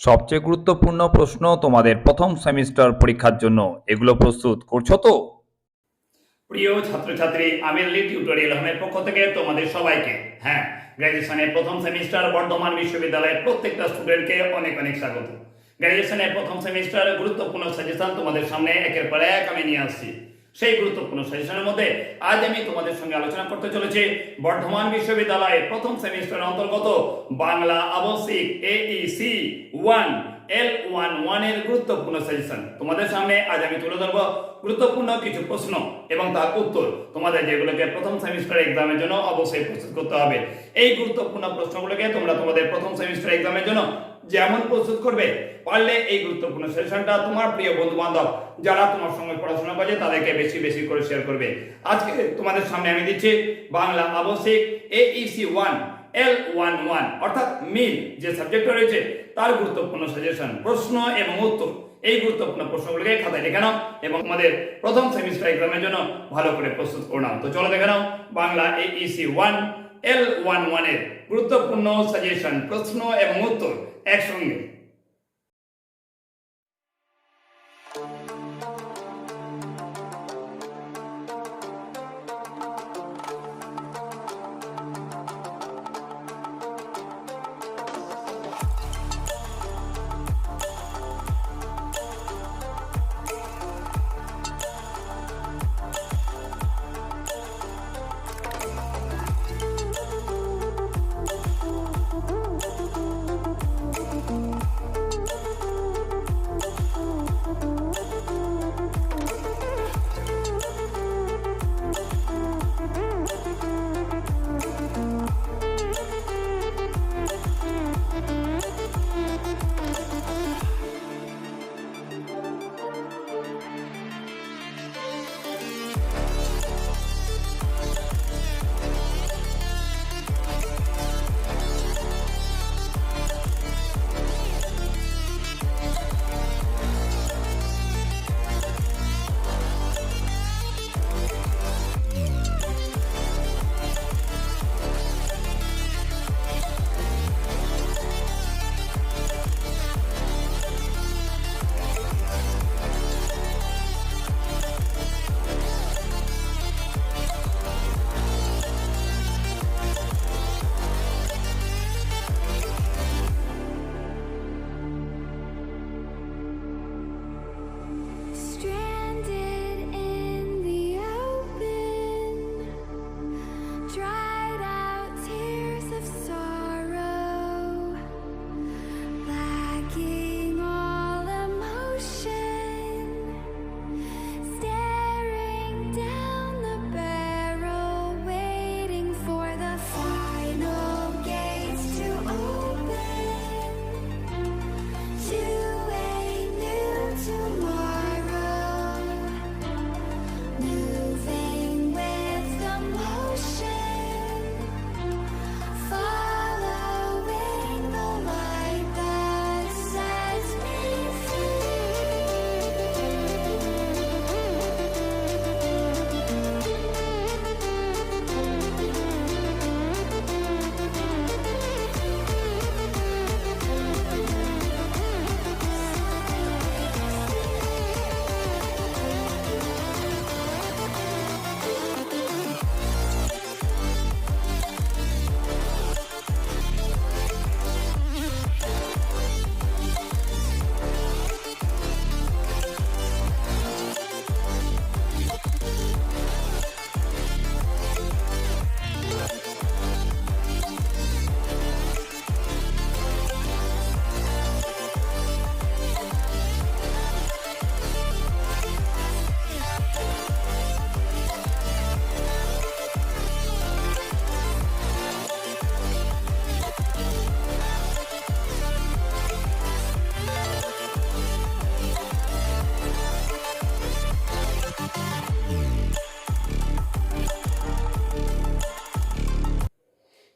সবচেয়ে গুরুত্বপূর্ণ প্রশ্ন তোমাদের প্রথম সেমিস্টার পরীক্ষার জন্য। এগুলো প্রস্তুত করছ তো? প্রিয় ছাত্রছাত্রী, আমি টিউটোরিয়াল হোমের পক্ষ থেকে তোমাদের সবাইকে হ্যাঁ গ্র্যাজুয়েশনের প্রথম সেমিস্টার বর্ধমান বিশ্ববিদ্যালয়ের প্রত্যেকটা স্টুডেন্টকে অনেক অনেক স্বাগত। গ্র্যাজুয়েশনের প্রথম সেমিস্টার গুরুত্বপূর্ণ সাজেশন তোমাদের সামনে একের পর এক আমি নিয়ে আসছি। সেই গুরুত্বপূর্ণ সাজেশনের মধ্যে আজ আমি তোমাদের সঙ্গে আলোচনা করতে চলেছি। বর্ধমান বিশ্ববিদ্যালয়ের প্রথম সেমিস্টারের অন্তর্গত বাংলা আবশ্যিক এইসি ওয়ান এল ওয়ান ওয়ানের গুরুত্বপূর্ণ সাজেশন তোমাদের সামনে আজ আমি তুলে ধরবো গুরুত্বপূর্ণ কিছু প্রশ্ন এবং তার উত্তর। তোমাদের যেগুলোকে প্রথম সেমিস্টার এক্সামের জন্য অবশ্যই প্রস্তুত করতে হবে। এই গুরুত্বপূর্ণ প্রশ্নগুলোকে তোমরা তোমাদের প্রথম সেমিস্টার এক্সামের জন্য যেমন প্রস্তুত করবে, পারলে এই গুরুত্বপূর্ণ সেশনটা তোমার প্রিয় বন্ধু বান্ধব যারা তোমার সঙ্গে পড়াশোনা করে তাদেরকে বেশি বেশি করে শেয়ার করবে। আজকে তোমাদের সামনে আমি দিচ্ছি বাংলা আবশ্যিক HC one L one one অর্থাৎ মিল যে সাবজেক্ট রয়েছে, তার গুরুত্বপূর্ণ সাজেশন প্রশ্ন এবং উত্তর। এই গুরুত্বপূর্ণ প্রশ্নগুলোকে খাতায় লিখে নাও এবং আমাদের প্রথম সেমিস্টার এক্সামের জন্য ভালো করে প্রস্তুত করে নাও। তো চলো দেখে নাও Bangla HC one L one ওয়ানের গুরুত্বপূর্ণ সাজেশন প্রশ্ন এবং উত্তর একসঙ্গে।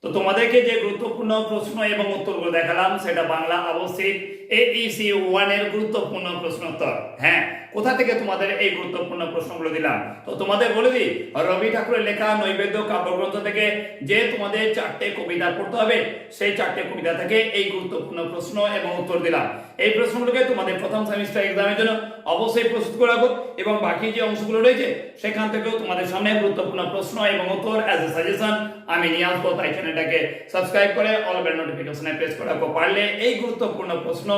তো তোমাদেরকে যে গুরুত্বপূর্ণ প্রশ্ন এবং উত্তরগুলো দেখালাম, সেটা বাংলা অবশ্যই এ আবশ্যিক এইসি ওয়ানের গুরুত্বপূর্ণ প্রশ্নোত্তর। হ্যাঁ? কোথা থেকে তোমাদের এই গুরুত্বপূর্ণ প্রশ্নগুলো দিলাম? তো তোমাদের বলে দিই, রবি ঠাকুরের লেখা নৈবেদ্য কাব্যগ্রন্থ থেকে যে তোমাদের চারটে কবিতা পড়তে হবে, সেই চারটে কবিতা থেকে এই গুরুত্বপূর্ণ প্রশ্ন এবং উত্তর দিলাম। এই প্রশ্নগুলোকে তোমাদের প্রথম সেমিস্টার এক্সামের জন্য অবশ্যই প্রস্তুত করে রাখো এবং বাকি যে অংশগুলো রয়েছে, সেখান থেকেও তোমাদের সামনে গুরুত্বপূর্ণ প্রশ্ন এবং উত্তর অ্যাজ এ সাজেশন আমি নিয়ে আসব। তাই চ্যানেলটাকে সাবস্ক্রাইব করে অল বেল নোটিফিকেশনে প্রেস করে রাখো। পারলে এই গুরুত্বপূর্ণ প্রশ্ন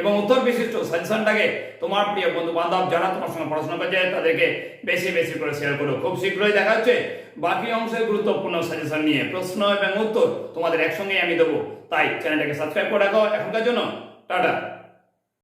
এবং উত্তর বিশিষ্ট সাজেশনটাকে তোমার প্রিয় বন্ধু বান্ধব যারা তোমার সঙ্গে পড়াশোনা করছে, তাদেরকে বেশি বেশি করে শেয়ার করো। খুব শীঘ্রই দেখা হচ্ছে। বাকি অংশের গুরুত্বপূর্ণ সাজেশন নিয়ে প্রশ্ন এবং উত্তর তোমাদের একসঙ্গেই আমি দেবো। তাই চ্যানেলটাকে সাবস্ক্রাইব করে রাখো। এখনকার জন্য, টাটা।